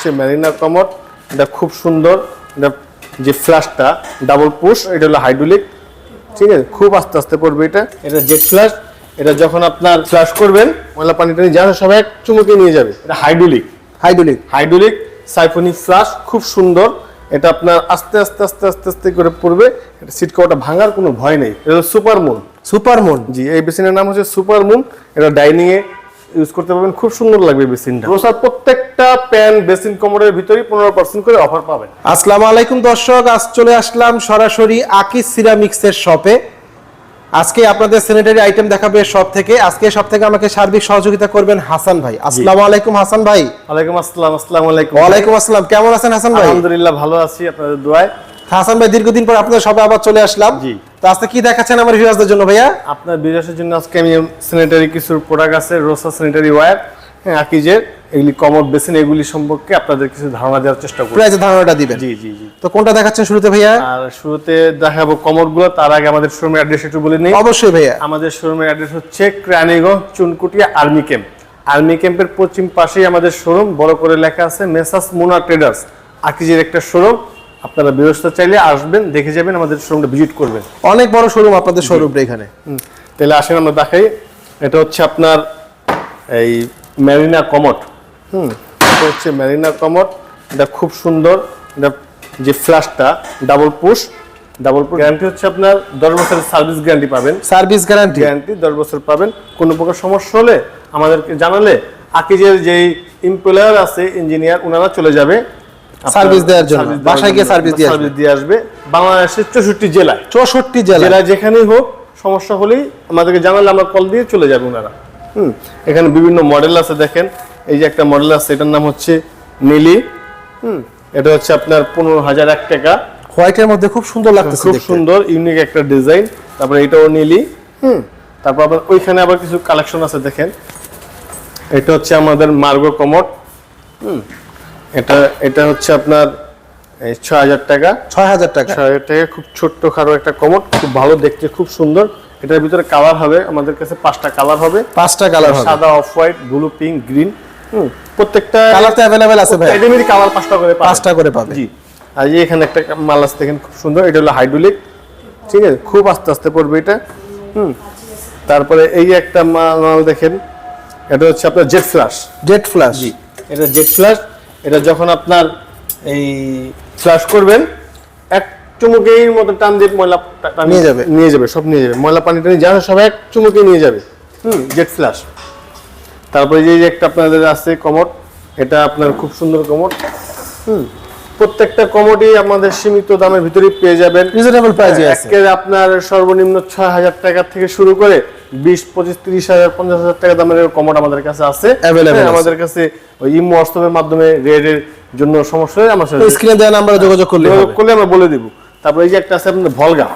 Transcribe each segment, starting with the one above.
হচ্ছে Marina commode এটা খুব সুন্দর। এটা যে ফ্ল্যাশটা ডাবল পুশ এটা হলো হাইড্রোলিক ঠিক আছে? খুব আস্তে আস্তে পড়বে এটা। এটা জেট ফ্ল্যাশ এটা যখন আপনার ফ্ল্যাশ করবেন ময়লা পানিটা নিয়ে যাবে সবাই এক চুমুকে নিয়ে যাবে। এটা hydraulic hydraulic hydraulic siphonic flush খুব সুন্দর। এটা আপনার আস্তে আস্তে আস্তে আস্তে আস্তে করে পড়বে। এটা সিট কভারটা ভাঙার কোনো ভয় নেই। এটা সুপার মুন সুপার মুন জি এই বেসিনের নাম হচ্ছে সুপার মুন এটা ডাইনিং এ ইউজ করতে পারবেন। খুব সুন্দর লাগবে বেসিনটা। রোসার প্রত্যেকটা প্যান বেসিন কমোডের ভিতরেই পনেরো পার্সেন্ট করে অফার পাবেন। আসসালামু আলাইকুম দর্শক আজ চলে আসলাম সরাসরি আকিস সিরামিক্সের শপে। আজকে আপনাদের স্যানিটারি আইটেম দেখাবে সব থেকে আজকে সব থেকে আমাকে সার্বিক সহযোগিতা করবেন হাসান ভাই। আসসালামু আলাইকুম হাসান ভাই। ওয়ালাইকুম আসসালাম আসসালামু আলাইকুম। ওয়ালাইকুম আসসালাম। কেমন আছেন হাসান ভাই? আলহামদুলিল্লাহ ভালো আছি আপনাদের দোয়ায়। হাসান ভাই দীর্ঘদিন পর আপনাদের সবে আবার চলে আসলাম। জি। তো আজকে কি দেখাচ্ছেন আমার ভিউয়ারদের জন্য ভাইয়া? আপনার বিদেশের জন্য আজকে আমি স্যানিটারি কিছু প্রোডাক্ট আছে রোসা স্যানিটারি ওয়্যার হ্যাঁ আকিজের। এগুলি কমোড বেসিন এগুলি সম্পর্কে আপনাদের কিছু ধারণা দেওয়ার চেষ্টা করি প্রাইজের ধারণাটা দিবেন। জি জি জি। তো কোনটা দেখাচ্ছেন শুরুতে ভাইয়া? আর শুরুতে দেখাবো কমোডগুলো তার আগে আমাদের শোরুমের অ্যাড্রেস একটু বলে নেই। অবশ্যই ভাইয়া। আমাদের শোরুমের অ্যাড্রেস হচ্ছে Keraniganj Chunkutia army camp. Army ক্যাম্পের পশ্চিম পাশেই আমাদের শোরুম বড় করে লেখা আছে মেসাস মুনা ট্রেডার্স আকিজের একটা শোরুম আপনারা ব্যবস্থা চাইলে আসবেন দেখে যাবেন আমাদের শোরুমটা ভিজিট করবেন। অনেক বড় শোরুম আপনাদের শোরুমটা এখানে। তাহলে আসেন আমরা দেখাই। এটা হচ্ছে আপনার এই ম্যারিনা কমট হুম এটা হচ্ছে ম্যারিনা কমট এটা খুব সুন্দর। এটা যে ফ্ল্যাশটা double push double push guarantee হচ্ছে আপনার দশ বছরের সার্ভিস গ্যারান্টি পাবেন। সার্ভিস গ্যারান্টি গ্যারান্টি দশ বছর পাবেন। কোনো প্রকার সমস্যা হলে আমাদেরকে জানালে আকিজের যেই এমপ্লয়ার আছে ইঞ্জিনিয়ার ওনারা চলে যাবে। Service দেওয়ার জন্য, বাসায় গিয়ে service দিয়ে আসবে। দিয়ে আসবে। বাংলাদেশের চৌষট্টি জেলায়। চৌষট্টি জেলা জেলা যেখানেই হোক সমস্যা হলেই আমাদেরকে জানালে আমরা কল দিয়ে চলে যাবে ওনারা। হুম এখানে বিভিন্ন মডেল আছে দেখেন। এই যে একটা মডেল আছে এটার নাম হচ্ছে নীলি হুম এটা হচ্ছে আপনার পনেরো হাজার এক টাকা। হোয়াইটের মধ্যে খুব সুন্দর লাগতেছে খুব সুন্দর ইউনিক একটা ডিজাইন তারপরে এটাও নীলি হুম তারপর আবার ওইখানে আবার কিছু কালেকশন আছে দেখেন। এটা হচ্ছে আমাদের মার্গো কমট হুম এটা এটা হচ্ছে আপনার ছয় হাজার টাকা। ছয় হাজার টাকা। ছয় হাজার টাকা খুব ছোট্ট খারো একটা কমট খুব ভালো দেখতে খুব সুন্দর। এটার ভিতরে কালার হবে আমাদের কাছে পাঁচটা কালার হবে। পাঁচটা কালার হবে। সাদা off white blue pink green hmm প্রত্যেকটা কালার তো অ্যাভেলেবেল আছে ভাই এডেমির কালার পাঁচটা করে পাঁচটা করে পাবে। জি। আর এখানে একটা মাল আছে দেখেন খুব সুন্দর। এটা হলো হাইড্রোলিক ঠিক আছে? খুব আস্তে আস্তে পড়বে এটা হুম। তারপরে এই একটা মাল মাল দেখেন এটা হচ্ছে আপনার জেট ফ্ল্যাশ জেট ফ্ল্যাশ জি এটা জেট ফ্ল্যাশ এটা যখন আপনার এই ফ্লাশ করবেন এক চুমুকেই মতো টান দিয়ে ময়লা নিয়ে যাবে। নিয়ে যাবে সব নিয়ে যাবে। ময়লা পানি টানি যাবে সব এক চুমুকে নিয়ে যাবে। হুম জেট ফ্লাশ তারপরে যে যে একটা আপনাদের আছে কমট এটা আপনার খুব সুন্দর কমট হুম প্রত্যেকটা কমোডই আমাদের সীমিত দামের ভিতরেই পেয়ে যাবেন। রিজনেবল প্রাইসে আছে। একের আপনার সর্বনিম্ন ছয় হাজার টাকা থেকে শুরু করে বিশ পঁচিশ তিরিশ হাজার পঞ্চাশ হাজার টাকা দামের কমোড আমাদের কাছে আছে। হ্যাঁ, আমাদের কাছে ওই ইমো হোয়াটসঅ্যাপের মাধ্যমে রেডের জন্য সমস্যা হলে আমার সাথে স্ক্রিনে দেওয়া নাম্বারে যোগাযোগ করলে যোগাযোগ করলে আমরা বলে দিব। তারপরে এই যে একটা আছে আপনাদের ভলগা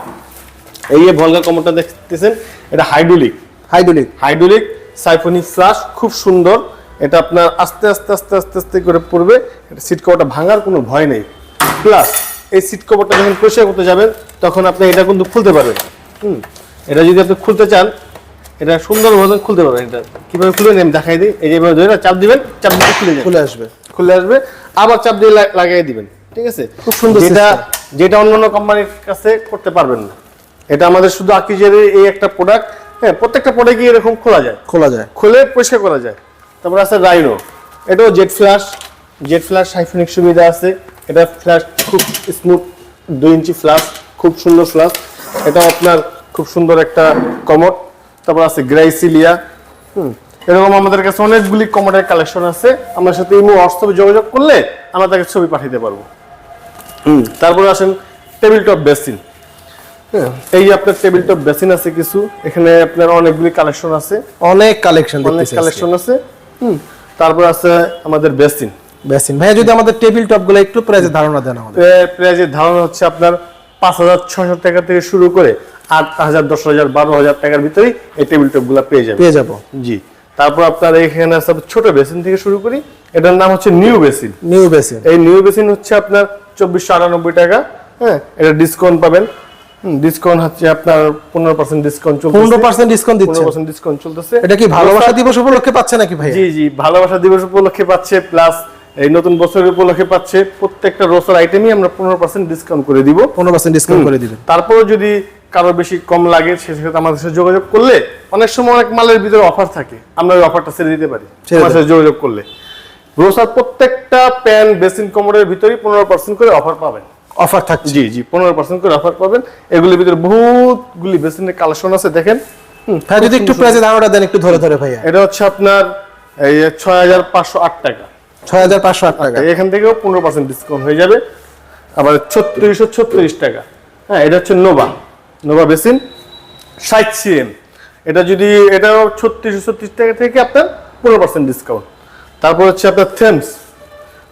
এই যে ভলগা কমোডটা দেখতেছেন এটা hydraulic hydraulic hydraulic siphonic flush খুব সুন্দর। এটা আপনার আস্তে আস্তে আস্তে আস্তে আস্তে করে পড়বে। এটা সিট কভারটা ভাঙার কোনো ভয় নেই। প্লাস এই সিট কভারটা যখন পরিষ্কার করতে যাবেন তখন আপনি এটা কিন্তু খুলতে পারবেন। হুম এটা যদি আপনি খুলতে চান এটা সুন্দরভাবে খুলতে পারবেন এটা। কীভাবে খুলবেন আমি দেখাই দিই। এই যে যেভাবে ধরে চাপ দিবেন চাপ দিতে খুলে যাবে। চলে আসবে। খুলে আসবে। আবার চাপ দিয়ে লাগিয়ে দিবেন ঠিক আছে? খুব সুন্দর যেটা যেটা অন্যান্য কোম্পানির কাছে করতে পারবেন না। এটা আমাদের শুধু আকিজের এই একটা প্রোডাক্ট হ্যাঁ প্রত্যেকটা প্রোডাক্টই এরকম খোলা যায়। খোলা যায়। খুলে পরিষ্কার করা যায়। তারপর আছে রাইনো এটাও jet flash jet flash siphonic সুবিধা আছে। এটা ফ্ল্যাশ খুব স্মুথ দুই ইঞ্চি ফ্ল্যাশ খুব সুন্দর ফ্ল্যাশ এটা আপনার খুব সুন্দর একটা কমট তারপর আছে গ্রাইসিলিয়া হুম এরকম আমাদের কাছে অনেকগুলি কমোডের কালেকশন আছে। আমার সাথে ইমো হোয়াটসঅ্যাপে যোগাযোগ করলে আমরা তাকে ছবি পাঠাতে পারব। হুম তারপরে আসেন টেবিল টপ বেসিন হ্যাঁ এই যে আপনার টেবিল টপ বেসিন আছে কিছু এখানে আপনার অনেকগুলি কালেকশন আছে। অনেক কালেকশন অনেক কালেকশন আছে। হুম তারপর আছে আমাদের বেসিন বেসিন ভাইয়া যদি আমাদের টেবিল টপগুলো একটু প্রাইসের ধারণা দেন আমাদের। প্রাইজের ধারণা হচ্ছে আপনার পাঁচ হাজার ছশো টাকা থেকে শুরু করে আট হাজার দশ হাজার বারো হাজার টাকার ভিতরেই এই টেবিল টপগুলা পেয়ে যাবে পেয়ে যাব। জি। তারপর আপনার এখানে আছে ছোট বেসিন থেকে শুরু করি। এটার নাম হচ্ছে নিউ বেসিন নিউ বেসিন এই নিউ বেসিন হচ্ছে আপনার চব্বিশশো আটানব্বই টাকা হ্যাঁ? এটা ডিসকাউন্ট পাবেন। ডিসকাউন্ট হচ্ছে আপনার পনেরো পার্সেন্ট ডিসকাউন্ট চলছে পনেরো পার্সেন্ট ডিসকাউন্ট দিচ্ছে পনেরো পার্সেন্ট ডিসকাউন্ট চলতেছে। এটা কি ভালোবাসা দিবস উপলক্ষে পাচ্ছে নাকি ভাইয়া? জি জি ভালোবাসা দিবস উপলক্ষে পাচ্ছে প্লাস এই নতুন বছরের উপলক্ষে পাচ্ছে প্রত্যেকটা রোসার আইটেমই আমরা পনেরো পার্সেন্ট ডিসকাউন্ট করে দিব। পনেরো পার্সেন্ট ডিসকাউন্ট করে দিবেন। তারপরে যদি কারও বেশি কম লাগে সেক্ষেত্রে আমাদের সাথে যোগাযোগ করলে অনেক সময় অনেক মালের ভিতরে অফার থাকে। আমরা ওই অফারটা ছেড়ে দিতে পারি। আমাদের সাথে যোগাযোগ করলে। গ্রোসার প্রত্যেকটা প্যান বেসিন কোমরের ভিতরেই পনেরো পার্সেন্ট করে অফার পাবেন। অফার থাকছে। জি জি পনেরো পার্সেন্ট করে অফার পাবেন। এগুলির ভিতরে বহুতগুলি বেসিনের কালেকশন আছে দেখেন। হুম, হ্যাঁ যদি একটু প্রাইসে ধারণাটা দেন একটু ধরে ধরে ভাইয়া। এটা হচ্ছে আপনার এই ছয় হাজার পাঁচশো আট টাকা। ছয় হাজার পাঁচশো আট টাকা। এখান থেকেও পনেরো পার্সেন্ট ডিসকাউন্ট হয়ে যাবে। আবার ছত্রিশশো ছত্রিশ টাকা। হ্যাঁ এটা হচ্ছে নোভা নোভা বেসিন ষাট সিএম এটা যদি এটাও ছত্রিশশো ছত্রিশ টাকা থেকে আপনার পনেরো পার্সেন্ট ডিসকাউন্ট তারপর হচ্ছে আপনার থেমস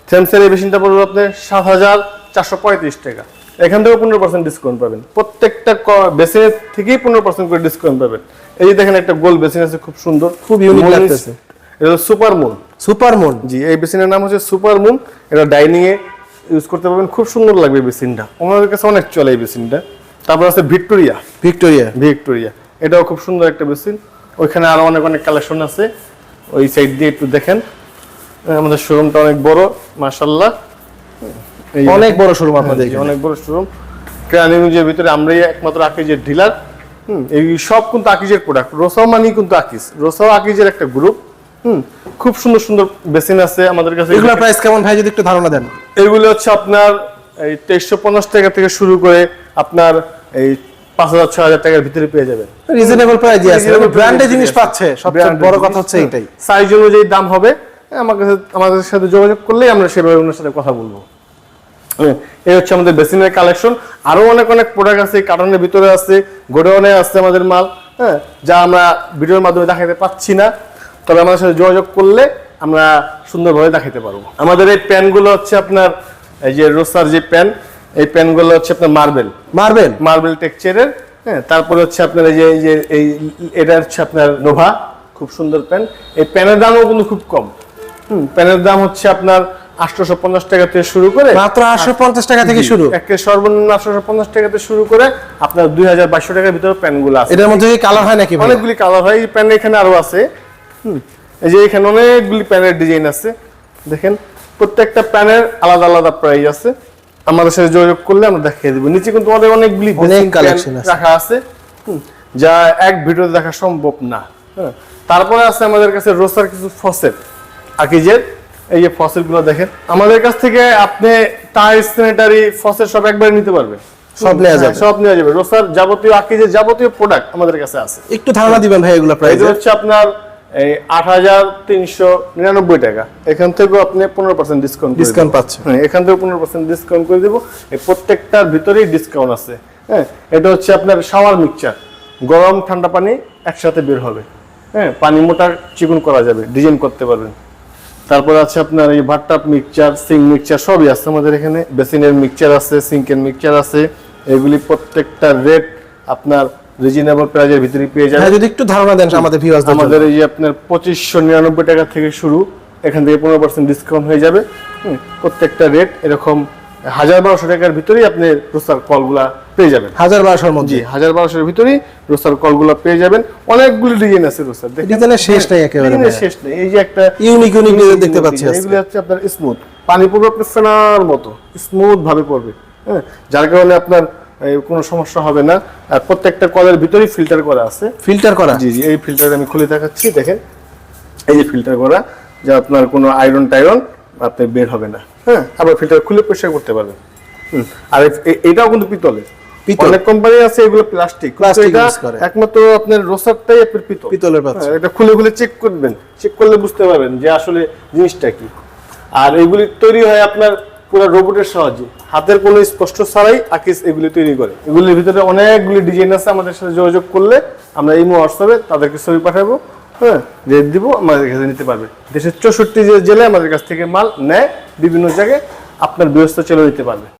থেমসের এই বেসিনটা পড়বে আপনার সাত হাজার চারশো পঁয়ত্রিশ টাকা। এখান থেকেও পনেরো পার্সেন্ট ডিসকাউন্ট পাবেন। প্রত্যেকটা বেসিনের থেকেই পনেরো পার্সেন্ট করে ডিসকাউন্ট পাবেন। এই যে দেখেন একটা গোল বেসিন আছে খুব সুন্দর খুব মুন- লাগতেছে। এটা সুপার মুন। Super moon. জি এই বেসিনের নাম হচ্ছে সুপার মুন। এটা ডাইনিং এ ইউজ করতে পারবেন খুব সুন্দর লাগবে বেসিনটা। আমাদের কাছে অনেক চলে এই বেসিনটা। তারপর আছে ভিক্টোরিয়া। ভিক্টোরিয়া। ভিক্টোরিয়া। এটাও খুব সুন্দর একটা বেসিন। ওইখানে আরও অনেক অনেক কালেকশন আছে। ওই সাইড দিয়ে একটু দেখেন। আমাদের শোরুমটা অনেক বড় মাশাল্লাহ অনেক বড় শোরুম আপনাদের। অনেক বড় শোরুম। ক্রানিউজের ভিতরে আমরাই একমাত্র আকিজের ডিলার। হুম এই সব কিন্তু আকিজের প্রোডাক্ট রোসাও মানি কিন্তু আকিজ। রোসাও আকিজের একটা গ্রুপ হুম খুব সুন্দর সুন্দর বেসিন আছে আমাদের কাছে। এগুলোর প্রাইস কেমন ভাই যদি একটু ধারণা দেন? এগুলো হচ্ছে আপনার এই তেইশশো পঞ্চাশ টাকা থেকে শুরু করে আপনার এই পাঁচ হাজার ছয় হাজার টাকার ভিতরে পেয়ে যাবেন। রিজনেবল প্রাইস আছে। ব্র্যান্ডের জিনিস পাচ্ছে সবচেয়ে বড় কথা হচ্ছে হ্যাঁ। এটাই। সাইজ অনুযায়ী দাম হবে আমার কাছে আমাদের সাথে যোগাযোগ করলেই আমরা সেভাবে ওনার সাথে কথা বলব। এই হচ্ছে আমাদের বেসিনের কালেকশন। আরও অনেক অনেক প্রোডাক্ট আছে কার্টনের ভিতরে আছে গোডাউনে আছে আমাদের মাল হ্যাঁ যা আমরা ভিডিওর মাধ্যমে দেখাতে পাচ্ছি না। তবে আমাদের সাথে যোগাযোগ করলে আমরা সুন্দরভাবে দেখাতে পারব। আমাদের এই প্যানগুলো হচ্ছে আপনার এই যে রোসার যে প্যান এই প্যানগুলো হচ্ছে আপনার মার্বেল। মার্বেল? মার্বেল টেক্সচারের হ্যাঁ তারপরে হচ্ছে আপনার এই যে এই যে এই এটা হচ্ছে আপনার নোভা খুব সুন্দর প্যান। এই প্যানের দামও কিন্তু খুব কম। হুম প্যানের দাম হচ্ছে আপনার আটশোশো পঞ্চাশ টাকা থেকে শুরু করে মাত্র আটশো পঞ্চাশ টাকা থেকে শুরু? একে সর্বনিম্ন আটশোশো পঞ্চাশ টাকা থেকে শুরু করে আপনার দুই হাজার বাইশশো টাকার ভিতরে প্যানগুলো আছে। এটার মধ্যে কি কালার হয় নাকি অনেকগুলি কালার হয় এই প্যান এখানে আরও আছে। এই যে এখানে অনেকগুলি প্যানের ডিজাইন আছে। দেখেন প্রত্যেকটা প্যানের আলাদা আলাদা প্রাইস আছে। আমাদের সাথে যোগাযোগ করলে আমরা দেখিয়ে দেবো। নিচে কিন্তু আমাদের অনেকগুলি আছে। রাখা আছে যা এক ভিডিওতে দেখা সম্ভব না হ্যাঁ। তারপরে আছে আমাদের কাছে রোসার কিছু ফসেট আকিজের এই যে ফসেটগুলো দেখেন। আমাদের কাছ থেকে আপনি টাইস স্যানিটারি ফসেট সব একবারে নিতে পারবেন। সব নেওয়া হ্যাঁ, যাবে। সব নেওয়া যাবে। রোসার যাবতীয় আকিজের যাবতীয় প্রোডাক্ট আমাদের কাছে আছে। একটু ধারণা দিবেন ভাই এগুলো প্রাইস হচ্ছে আপনার এই আট হাজার তিনশো নিরানব্বই টাকা। এখান থেকেও আপনি পনেরো পার্সেন্ট ডিসকাউন্ট ডিসকাউন্ট পাচ্ছে হ্যাঁ এখান থেকে পনেরো পার্সেন্ট ডিসকাউন্ট করে দেবো। এই প্রত্যেকটার ভিতরেই ডিসকাউন্ট আছে। হ্যাঁ এটা হচ্ছে আপনার শাওয়ার মিক্সচার গরম ঠান্ডা পানি একসাথে বের হবে। হ্যাঁ পানি মোটা চিকুন করা যাবে ডিজাইন করতে পারবেন। তারপর আছে আপনার এই ভাট্টাপ মিক্সচার সিঙ্ক মিক্সচার সবই আছে আমাদের এখানে। বেসিনের মিক্সচার আছে সিঙ্কের মিক্সচার আছে। এগুলি প্রত্যেকটা রেট আপনার রিজনেবল প্রাইজের ভিতরে পেয়ে যাবেন। যদি একটু ধারণা দেন আমাদের ভিউয়ার্সদের আমাদের এই যে আপনার পঁচিশশো নিরানব্বই টাকা থেকে শুরু এখান থেকে পনেরো পার্সেন্ট ডিসকাউন্ট হয়ে যাবে। প্রত্যেকটা রেট এরকম হাজার বারোশো টাকার ভিতরেই আপনি রোসার কলগুলা পেয়ে যাবেন। হাজার বারোশোর মধ্যে। জি হাজার বারোশোর ভিতরেই রোসার কলগুলা পেয়ে যাবেন। অনেকগুলি ডিজাইন আছে রোসার দেখেন। ডিজাইনের শেষ নাই একেবারে শেষ নেই। এই যে একটা ইউনিক ইউনিক unique দেখতে পাচ্ছি। এগুলো হচ্ছে আপনার স্মুথ পানি পড়বে আপনার ফেনার মতো স্মুথ ভাবে পড়বে হ্যাঁ যার কারণে আপনার কোনো সমস্যা হবে না। আর প্রত্যেকটা কলের ভিতরেই ফিল্টার করা আছে। ফিল্টার করা? জি জি এই ফিল্টার আমি খুলে দেখাচ্ছি দেখেন। এই যে ফিল্টার করা যা আপনার কোনো আয়রন টাইরন আপনি বের হবে না। হ্যাঁ আবার ফিল্টার খুলে পরিষ্কার করতে পারবেন। আর এটাও কিন্তু পিতলের। অনেক কোম্পানি আছে এগুলো প্লাস্টিক। একমাত্র আপনার রোসারটাই আপনার পিতল। পিতলের পাত্র। হ্যাঁ, এটা খুলে খুলে চেক করবেন। চেক করলে বুঝতে পারবেন যে আসলে জিনিসটা কি। আর এগুলি তৈরি হয় আপনার পুরো রোবটের সাহায্যে। হাতের কোনো স্পষ্ট ছাড়াই আকিস এগুলি তৈরি করে। এগুলির ভিতরে অনেকগুলি ডিজাইন আছে, আমাদের সাথে যোগাযোগ করলে আমরা এই হোয়াটসঅ্যাপে তাদেরকে ছবি পাঠাবো হ্যাঁ রেট দিব, আমাদের কাছে নিতে পারবে। দেশের চৌষট্টি জেলায় আমাদের কাছ থেকে মাল নেয়, বিভিন্ন জায়গায় আপনার ব্যবস্থা চলে নিতে পারবে।